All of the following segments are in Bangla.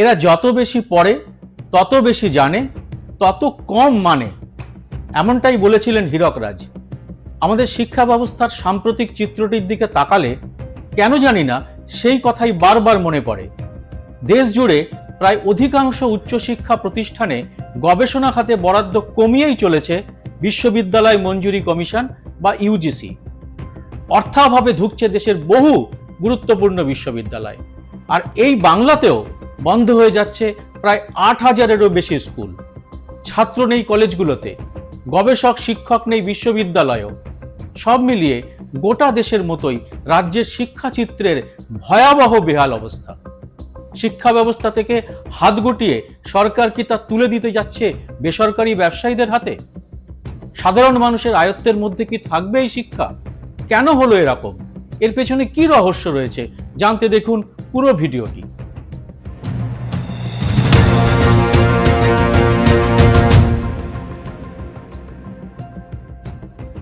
এরা যত বেশি পড়ে, তত বেশি জানে, তত কম মানে। এমনটাই বলেছিলেন হীরকরাজ। আমাদের শিক্ষা ব্যবস্থার সাম্প্রতিক চিত্রটির দিকে তাকালে কেন জানি না সেই কথাই বারবার মনে পড়ে। দেশ জুড়ে প্রায় অধিকাংশ উচ্চশিক্ষা প্রতিষ্ঠানে গবেষণা খাতে বরাদ্দ কমিয়েই চলেছে বিশ্ববিদ্যালয় মঞ্জুরি কমিশন বা ইউজিসি অর্থাভাবে ঢুকছে দেশের বহু গুরুত্বপূর্ণ বিশ্ববিদ্যালয়। আর এই বাংলাতেও বন্ধ হয়ে যাচ্ছে প্রায় আট হাজারেরও বেশি স্কুল। ছাত্র নেই কলেজগুলোতে, গবেষক, শিক্ষক নেই বিশ্ববিদ্যালয়ও। সব মিলিয়ে গোটা দেশের মতোই রাজ্যের শিক্ষাচিত্রের ভয়াবহ বেহাল অবস্থা। শিক্ষা ব্যবস্থা থেকে হাত গুটিয়ে সরকার কি তা তুলে দিতে যাচ্ছে বেসরকারি ব্যবসায়ীদের হাতে? সাধারণ মানুষের আয়ত্তের মধ্যে কি থাকবে এই শিক্ষা? কেন হলো এরকম? এর পেছনে কি রহস্য রয়েছে? জানতে দেখুন পুরো ভিডিওটি।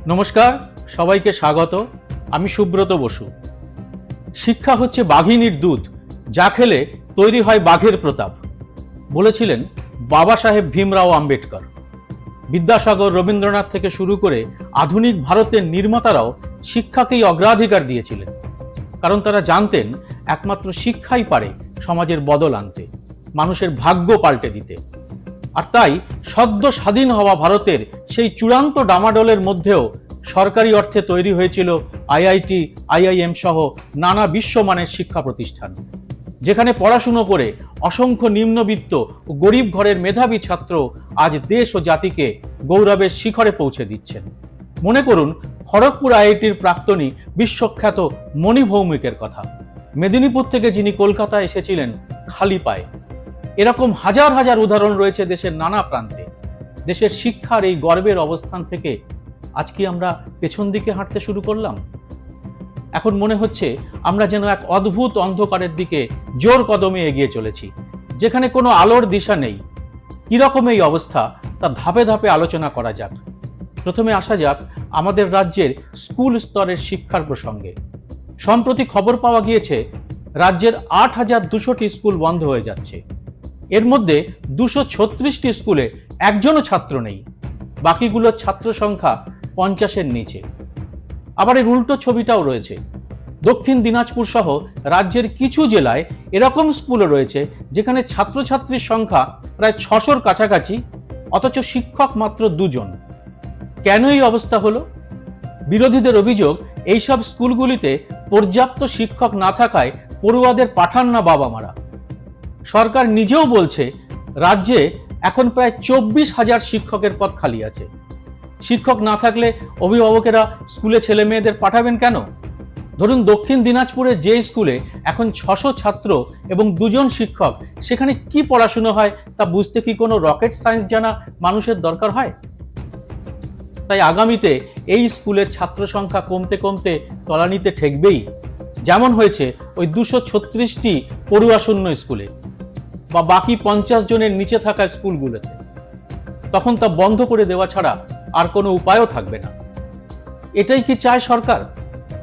নমস্কার, সবাইকে স্বাগত। আমি সুব্রত বসু। শিক্ষা হচ্ছে বাঘিনীর দুধ, যা খেলে তৈরি হয় বাঘের প্রতাপ। বলেছিলেন বাবা সাহেব ভীমরাও আম্বেদকর। বিদ্যাসাগর রবীন্দ্রনাথ থেকে শুরু করে আধুনিক ভারতের নির্মাতারাও শিক্ষাকেই অগ্রাধিকার দিয়েছিলেন। কারণ তারা জানতেন, একমাত্র শিক্ষাই পারে সমাজের বদল আনতে, মানুষের ভাগ্য পাল্টে দিতে। আর তাই সদ্য স্বাধীন হওয়া ভারতের সেই চূড়ান্ত ডামাডোলের মধ্যেও সরকারি অর্থে তৈরি হয়েছিল আইআইটি, আইআইএম সহ নানা বিশ্বমানের শিক্ষা প্রতিষ্ঠান। যেখানে পড়াশুনো করে অসংখ্য নিম্নবিত্ত ও গরিব ঘরের মেধাবী ছাত্র আজ দেশ ও জাতিকে গৌরবের শিখরে পৌঁছে দিচ্ছেন। মনে করুন, খড়গপুর আইআইটির প্রাক্তনী বিশ্বখ্যাত মণি ভৌমিকের কথা। মেদিনীপুর থেকে যিনি কলকাতায় এসেছিলেন, খালি পায়ে। এরকম হাজার হাজার উদাহরণ রয়েছে দেশের নানা প্রান্তে। দেশের শিক্ষার এই গর্বের অবস্থান থেকে আজকে আমরা পেছন দিকে হাঁটতে শুরু করলাম? এখন মনে হচ্ছে আমরা যেন এক অদ্ভুত অন্ধকারের দিকে জোর কদমে এগিয়ে চলেছি, যেখানে কোনো আলোর দিশা নেই। কীরকম এই অবস্থা তা ধাপে ধাপে আলোচনা করা যাক। প্রথমে আসা যাক আমাদের রাজ্যের স্কুল স্তরের শিক্ষার প্রসঙ্গে। সম্প্রতি খবর পাওয়া গিয়েছে, রাজ্যের আট হাজার দুশোটি স্কুল বন্ধ হয়ে যাচ্ছে। এর মধ্যে দুশো ছত্রিশটি স্কুলে একজনও ছাত্র নেই। বাকিগুলোর ছাত্র সংখ্যা পঞ্চাশের নিচে। আবার এর উল্টো ছবিটাও রয়েছে। দক্ষিণ দিনাজপুর সহ রাজ্যের কিছু জেলায় এরকম স্কুলও রয়েছে যেখানে ছাত্রছাত্রীর সংখ্যা প্রায় ছশোর কাছাকাছি, অথচ শিক্ষক মাত্র দুজন। কেন এই অবস্থা হলো? বিরোধীদের অভিযোগ, এইসব স্কুলগুলিতে পর্যাপ্ত শিক্ষক না থাকায় পড়ুয়াদের পাঠান না বাবা মারা সরকার নিজেও বলছে, রাজ্যে এখন প্রায় চব্বিশ হাজার শিক্ষকের পদ খালি আছে। শিক্ষক না থাকলে অভিভাবকেরা স্কুলে ছেলে মেয়েদের পাঠাবেন কেন? ধরুন দক্ষিণ দিনাজপুরে যে স্কুলে এখন ছশো ছাত্র এবং দুজন শিক্ষক, সেখানে কি পড়াশুনো হয় তা বুঝতে কি কোনো রকেট সায়েন্স জানা মানুষের দরকার হয়? তাই আগামীতে এই স্কুলের ছাত্র সংখ্যা কমতে কমতে তলানিতে ঠেকবেই। যেমন হয়েছে ওই দুশো ছত্রিশটি পড়ুয়াশূন্য স্কুলে। বা বাকি পঞ্চাশ জনের নিচে থাকা স্কুলগুলোতে। তখন তা বন্ধ করে দেওয়া ছাড়া আর কোনো উপায়ও থাকবে না। এটাই কি চায় সরকার?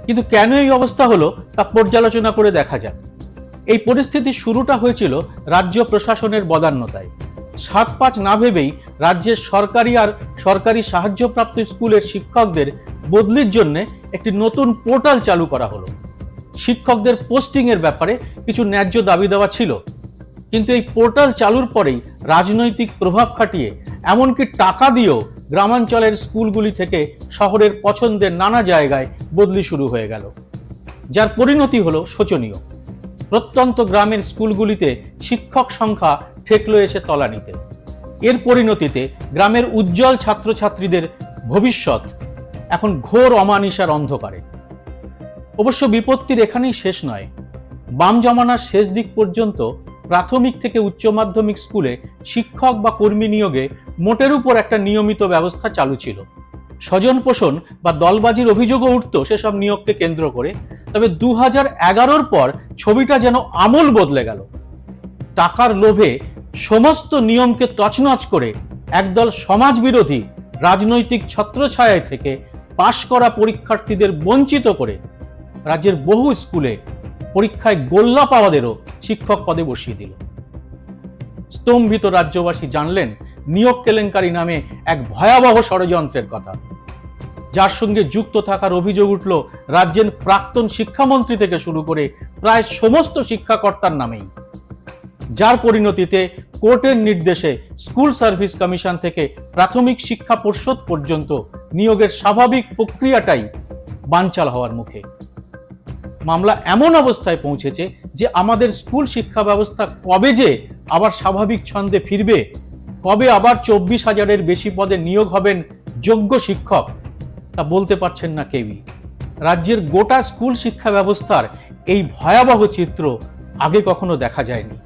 কিন্তু কেন এই অবস্থা হলো তা পর্যালোচনা করে দেখা যাক। এই পরিস্থিতির শুরুটা হয়েছিল রাজ্য প্রশাসনের বদান্যতায়। সাত পাঁচ না ভেবেই রাজ্যের সরকারি আর সরকারি সাহায্যপ্রাপ্ত স্কুলের শিক্ষকদের বদলির জন্য একটি নতুন পোর্টাল চালু করা হলো। শিক্ষকদের পোস্টিং এর ব্যাপারে কিছু ন্যায্য দাবি দেওয়া ছিল। কিন্তু এই পোর্টাল চালুর পরেই রাজনৈতিক প্রভাব খাটিয়ে, এমনকি টাকা দিয়েও গ্রামাঞ্চলের স্কুলগুলি থেকে শহরের পছন্দের নানা জায়গায় বদলি শুরু হয়ে গেল। যার পরিণতি হলো শোচনীয়। প্রত্যন্ত গ্রামের স্কুলগুলিতে শিক্ষক সংখ্যা ঠেকলো এসে তলানিতে। এর পরিণতিতে গ্রামের উজ্জ্বল ছাত্রছাত্রীদের ভবিষ্যৎ এখন ঘোর অমানিসার অন্ধকারে। অবশ্য বিপত্তির এখানেই শেষ নয়। বাম জমানার শেষ দিক পর্যন্ত প্রাথমিক থেকে উচ্চ মাধ্যমিক স্কুলে শিক্ষক বা কর্মী নিয়োগে মোটের উপর একটা নিয়মিত ব্যবস্থা চালু ছিল। স্বজন পোষণ বা দলবাজির অভিযোগও উঠত সেসব নিয়োগকে কেন্দ্র করে। তবে দু হাজার পর ছবিটা যেন আমূল বদলে গেল। টাকার লোভে সমস্ত নিয়মকে তছনছ করে একদল সমাজ বিরোধী রাজনৈতিক ছত্রছায়ায় থেকে পাশ করা পরীক্ষার্থীদের বঞ্চিত করে রাজ্যের বহু স্কুলে পরীক্ষায় গোল্লা পাওয়াদেরও শিক্ষক পদে বসিয়ে দিল। স্তম্ভিত রাজ্যবাসী জানলেন, নিয়োগ কেলেঙ্কারি নামে এক ভয়াবহ ষড়যন্ত্রের কথা। যার সঙ্গে যুক্ত থাকার অভিযোগ উঠল, রাজ্যের প্রাক্তন শিক্ষামন্ত্রী থেকে শুরু করে প্রায় সমস্ত শিক্ষাকর্তার নামেই। যার পরিণতিতে কোর্টের নির্দেশে স্কুল সার্ভিস কমিশন থেকে প্রাথমিক শিক্ষা পর্ষদ পর্যন্ত নিয়োগের স্বাভাবিক প্রক্রিয়াটাই বানচাল হওয়ার মুখে। মামলা এমন অবস্থায় পৌঁছেছে যে আমাদের স্কুল শিক্ষা ব্যবস্থা কবে যে আবার স্বাভাবিক ছন্দে ফিরবে, কবে আবার চব্বিশ হাজারের বেশি পদে নিয়োগ হবেন যোগ্য শিক্ষক, তা বলতে পারছেন না কেউই। রাজ্যের গোটা স্কুল শিক্ষা ব্যবস্থার এই ভয়াবহ চিত্র আগে কখনো দেখা যায়নি।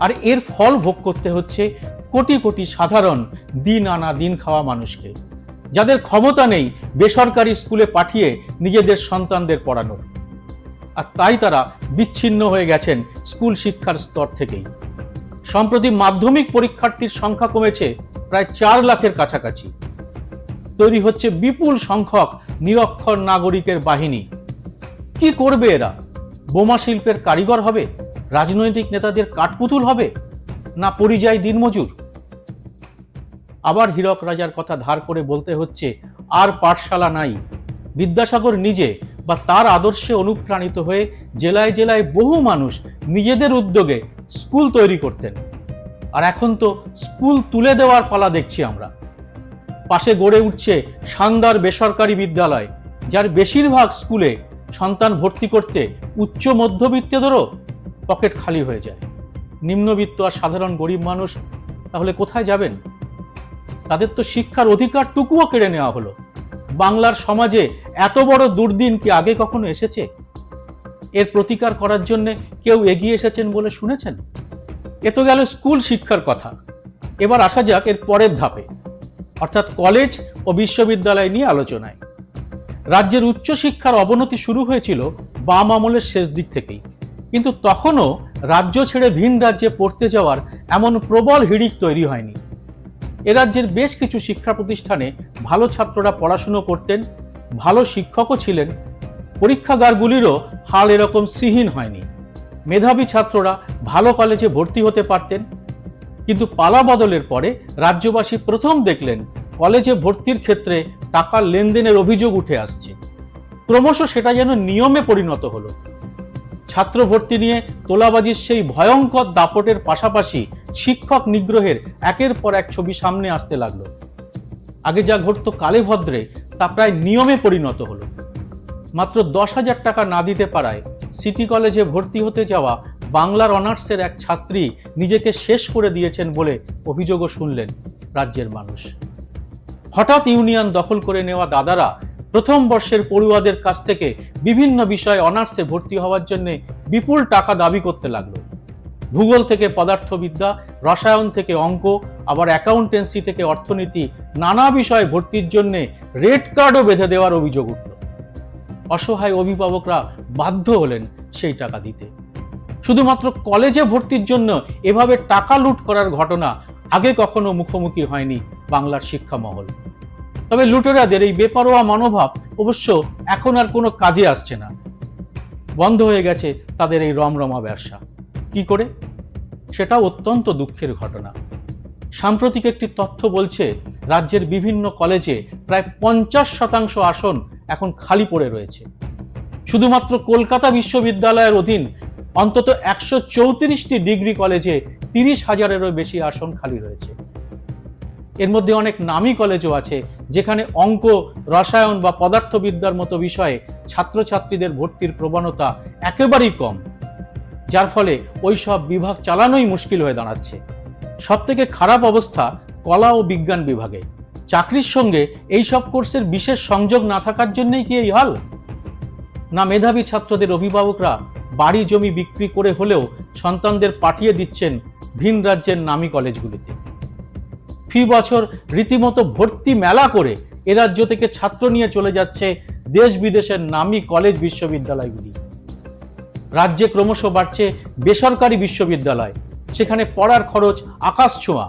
আর এর ফল ভোগ করতে হচ্ছে কোটি কোটি সাধারণ দিন আনা দিন খাওয়া মানুষকে। যাদের ক্ষমতা নেই বেসরকারি স্কুলে পাঠিয়ে নিজেদের সন্তানদের পড়ানোর আর তাই তারা বিচ্ছিন্ন হয়ে গেছেন স্কুল শিক্ষার স্তর থেকেই। সম্প্রতি মাধ্যমিক পরীক্ষার্থীর সংখ্যা কমেছে প্রায় চার লাখের কাছাকাছি। তৈরি হচ্ছে বিপুল সংখ্যক নিরক্ষর নাগরিকের বাহিনী। কি করবে এরা? বোমা শিল্পের কারিগর হবে? রাজনৈতিক নেতাদের কাঠপুতুল হবে? না পরিযায়ী দিনমজুর? আবার হীরক রাজার কথা ধার করে বলতে হচ্ছে, আর পাঠশালা নাই। বিদ্যাসাগর নিজে বা তার আদর্শে অনুপ্রাণিত হয়ে জেলায় জেলায় বহু মানুষ নিজেদের উদ্যোগে স্কুল তৈরি করতেন। আর এখন তো স্কুল তুলে দেওয়ার পালা দেখছি আমরা। পাশে গড়ে উঠছে শানদার বেসরকারি বিদ্যালয়, যার বেশিরভাগ স্কুলে সন্তান ভর্তি করতে উচ্চ মধ্যবিত্তদেরও পকেট খালি হয়ে যায়। নিম্নবিত্ত আর সাধারণ গরিব মানুষ তাহলে কোথায় যাবেন? তাদের তো শিক্ষার অধিকারটুকুও কেড়ে নেওয়া হলো। বাংলার সমাজে এত বড় দুর্দিন কি আগে কখনো এসেছে? এর প্রতিকার করার জন্য কেউ এগিয়ে এসেছেন বলে শুনেছেন? এ তো গেল স্কুল শিক্ষার কথা। এবার আসা যাক এর পরের ধাপে। অর্থাৎ কলেজ ও বিশ্ববিদ্যালয় নিয়ে আলোচনায়। রাজ্যের উচ্চশিক্ষার অবনতি শুরু হয়েছিল বাম আমলের শেষ দিক থেকেই। কিন্তু তখনও রাজ্য ছেড়ে ভিন রাজ্যে পড়তে যাওয়ার এমন প্রবল হিড়িক তৈরি হয়নি। এ রাজ্যের বেশ কিছু শিক্ষা প্রতিষ্ঠানে ভালো ছাত্ররা পড়াশুনো করতেন, ভালো শিক্ষকও ছিলেন। পরীক্ষাগারগুলিরও হাল এরকম শ্রীহীন হয়নি। মেধাবী ছাত্ররা ভালো কলেজে ভর্তি হতে পারতেন। কিন্তু পালা বদলের পরে রাজ্যবাসী প্রথম দেখলেন, কলেজে ভর্তির ক্ষেত্রে টাকার লেনদেনের অভিযোগ উঠে আসছে। ক্রমশ সেটা যেন নিয়মে পরিণত হলো। ছাত্র ভর্তি নিয়ে তোলাবাজির সেই ভয়ঙ্কর দাপটের পাশাপাশি শিক্ষক নিগ্রহের একের পর এক ছবি সামনে আসতে লাগল। আগে যা ঘটতো কালে ভদ্রে তা প্রায় নিয়মে পরিণত হলো। মাত্র দশ হাজার টাকা না দিতে পারায় সিটি কলেজে ভর্তি হতে যাওয়া বাংলার অনার্সের এক ছাত্রী নিজেকে শেষ করে দিয়েছেন বলে অভিযোগও শুনলেন রাজ্যের মানুষ। হঠাৎ ইউনিয়ন দখল করে নেওয়া দাদারা প্রথম বর্ষের পড়ুয়াদের কাছ থেকে বিভিন্ন বিষয়ে অনার্সে ভর্তি হওয়ার জন্য বিপুল টাকা দাবি করতে লাগল। ভূগোল থেকে পদার্থবিদ্যা, রসায়ন থেকে অঙ্ক, আবার অ্যাকাউন্টেন্সি থেকে অর্থনীতি, নানা বিষয়ে ভর্তির জন্য রেড কার্ডও বেঁধে দেওয়ার অভিযোগ উঠল। অসহায় অভিভাবকরা বাধ্য হলেন সেই টাকা দিতে। শুধুমাত্র কলেজে ভর্তির জন্য এভাবে টাকা লুট করার ঘটনা আগে কখনো মুখোমুখি হয়নি বাংলার শিক্ষা মহল তবে লুটেরাদের এই বেপরোয়া মনোভাব অবশ্য এখন আর কোনো কাজে আসছে না। বন্ধ হয়ে গেছে তাদের এই রমরমা ব্যবসা। কি করে? সেটা অত্যন্ত দুঃখের ঘটনা। সাম্প্রতিক একটি তথ্য বলছে, রাজ্যের বিভিন্ন কলেজে প্রায় পঞ্চাশ শতাংশ আসন এখন খালি পড়ে রয়েছে। শুধুমাত্র কলকাতা বিশ্ববিদ্যালয়ের অধীন অন্তত একশো চৌত্রিশটি ডিগ্রি কলেজে তিরিশ হাজারেরও বেশি আসন খালি রয়েছে। এর মধ্যে অনেক নামী কলেজও আছে, যেখানে অঙ্ক, রসায়ন বা পদার্থবিদ্যার মতো বিষয়ে ছাত্রছাত্রীদের ভর্তির প্রবণতা একেবারেই কম। যার ফলে ওই সব বিভাগ চালানোই মুশকিল হয়ে দাঁড়াচ্ছে। সব থেকে খারাপ অবস্থা কলা ও বিজ্ঞান বিভাগে। চাকরির সঙ্গে এই সব কোর্সের বিশেষ সংযোগ না থাকার জন্যই কি এই হাল? না মেধাবী ছাত্রদের অভিভাবকরা বাড়ি জমি বিক্রি করে হলেও সন্তানদের পাঠিয়ে দিচ্ছেন ভিন রাজ্যের নামী কলেজগুলিতে। ফি বছর রীতিমতো ভর্তি মেলা করে এ রাজ্য থেকে ছাত্র নিয়ে চলে যাচ্ছে দেশ বিদেশের নামী কলেজ বিশ্ববিদ্যালয়গুলি। রাজ্যে ক্রমশ বাড়ছে বেসরকারি বিশ্ববিদ্যালয়। সেখানে পড়ার খরচ আকাশ ছোঁয়া।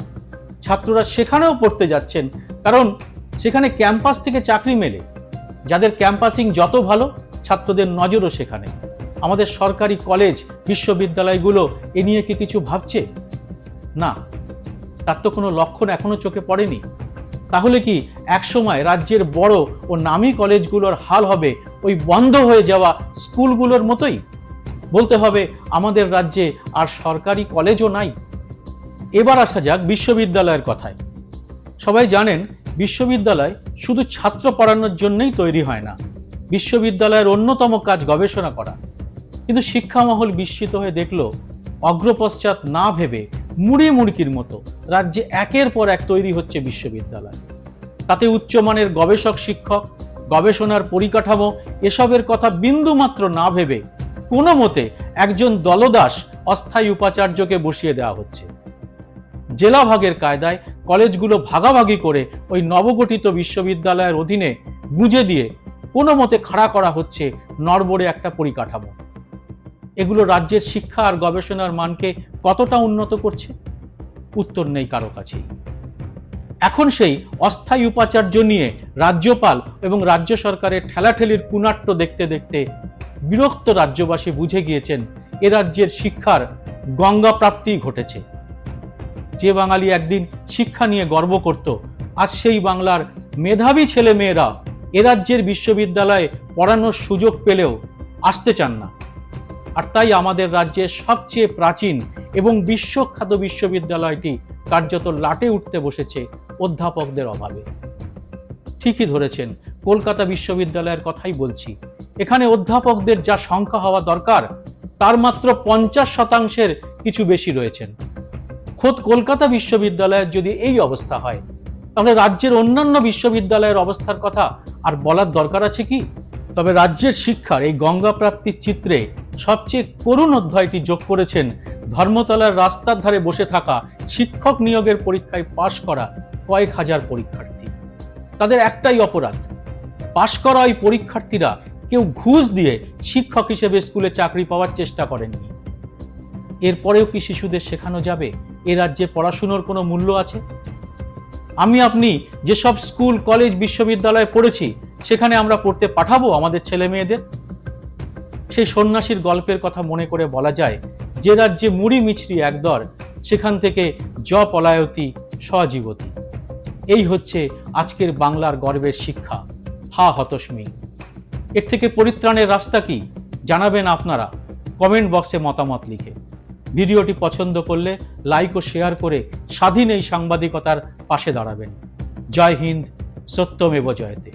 ছাত্ররা সেখানেও পড়তে যাচ্ছেন, কারণ সেখানে ক্যাম্পাস থেকে চাকরি মেলে। যাদের ক্যাম্পাসিং যত ভালো, ছাত্রদের নজরও সেখানে। আমাদের সরকারি কলেজ, বিশ্ববিদ্যালয়গুলো এ নিয়ে কি কিছু ভাবছে? না, তার তো কোনো লক্ষণ এখনও চোখে পড়েনি। তাহলে কি একসময় রাজ্যের বড় ও নামী কলেজগুলোর হাল হবে ওই বন্ধ হয়ে যাওয়া স্কুলগুলোর মতোই? বলতে হবে, আমাদের রাজ্যে আর সরকারি কলেজও নাই। এবার আসা যাক বিশ্ববিদ্যালয়ের কথায়। সবাই জানেন, বিশ্ববিদ্যালয় শুধু ছাত্র পড়ানোর জন্যই তৈরি হয় না, বিশ্ববিদ্যালয়ের অন্যতম কাজ গবেষণা করা। কিন্তু শিক্ষামহল বিস্মিত হয়ে দেখল, অগ্রপশ্চাৎ না ভেবে মুড়ি মুড়কির মতো রাজ্যে একের পর এক তৈরি হচ্ছে বিশ্ববিদ্যালয়। তাতে উচ্চমানের গবেষক শিক্ষক, গবেষণার পরিকাঠামো, এসবের কথা বিন্দুমাত্র না ভেবে কোনো মতে একজন দলদাস অস্থায়ী উপাচার্যকে বসিয়ে দেওয়া হচ্ছে। জেলা ভাগের কায়দায় কলেজগুলো ভাগাভাগি করে ওই নবগঠিত বিশ্ববিদ্যালয়ের অধীনে গুঁজে দিয়ে কোনো মতে খাড়া করা হচ্ছে নড়বড়ে একটা পরিকাঠামো। এগুলো রাজ্যের শিক্ষা আর গবেষণার মানকে কতটা উন্নত করছে? উত্তর নেই কারও কাছেই। এখন সেই অস্থায়ী উপাচার্য নিয়ে রাজ্যপাল এবং রাজ্য সরকারের ঠেলাঠেলির কুনাট্য দেখতে দেখতে বিরক্ত রাজ্যবাসী বুঝে গিয়েছেন এ রাজ্যের শিক্ষার গঙ্গা প্রাপ্তি ঘটেছে। যে বাঙালি একদিন শিক্ষা নিয়ে গর্ব করত, আজ সেই বাংলার মেধাবী ছেলে মেয়েরা এ রাজ্যের বিশ্ববিদ্যালয়ে পড়ানোর সুযোগ পেলেও আসতে চান না। আর তাই আমাদের রাজ্যের সবচেয়ে প্রাচীন এবং বিশ্বখ্যাত বিশ্ববিদ্যালয়টি কার্যত লাটে উঠতে বসেছে অধ্যাপকদের অভাবে। ঠিকই ধরেছেন, কলকাতা বিশ্ববিদ্যালয়ের কথাই বলছি। এখানে অধ্যাপকদের যা সংখ্যা হওয়া দরকার, তার মাত্র পঞ্চাশ শতাংশের কিছু বেশি রয়েছেন খোদ কলকাতা বিশ্ববিদ্যালয়ের যদি এই অবস্থা হয়, তাহলে রাজ্যের অন্যান্য বিশ্ববিদ্যালয়ের অবস্থার কথা আর বলার দরকার আছে কি? তবে রাজ্যের শিক্ষার এই গঙ্গা প্রাপ্তির চিত্রে সবচেয়ে করুণ অধ্যায়টি যোগ করেছেন ধর্মতলার রাস্তার ধারে বসে থাকা শিক্ষক নিয়োগের পরীক্ষায় পাশ করা কয়েক হাজার পরীক্ষার্থী। তাদের একটাই অপরাধ, পাশ করা ওই পরীক্ষার্থীরা কেউ ঘুষ দিয়ে শিক্ষক হিসেবে স্কুলে চাকরি পাওয়ার চেষ্টা করেননি এরপরেও কি শিশুদের শেখানো যাবে? এ রাজ্যে পড়াশুনোর কোনো মূল্য আছে? আমি, আপনি যেসব স্কুল, কলেজ, বিশ্ববিদ্যালয়ে পড়েছি, সেখানে আমরা পড়তে পাঠাবো আমাদের ছেলে মেয়েদের? সেই সন্ন্যাসীর গল্পের কথা মনে করে বলা যায়, যে রাজ্যে মুড়ি মিছরি একদর সেখান থেকে জ পলায়তী সজীবতী এই হচ্ছে আজকের বাংলার গর্বের শিক্ষা। হা হতস্মি এর থেকে পরিত্রাণের রাস্তা কি জানাবেন আপনারা কমেন্ট বক্সে মতামত লিখে। ভিডিওটি পছন্দ করলে লাইক ও শেয়ার করে স্বাধীন এই সাংবাদিকতার পাশে দাঁড়াবেন। জয় হিন্দ, সত্যমেব জয়তে।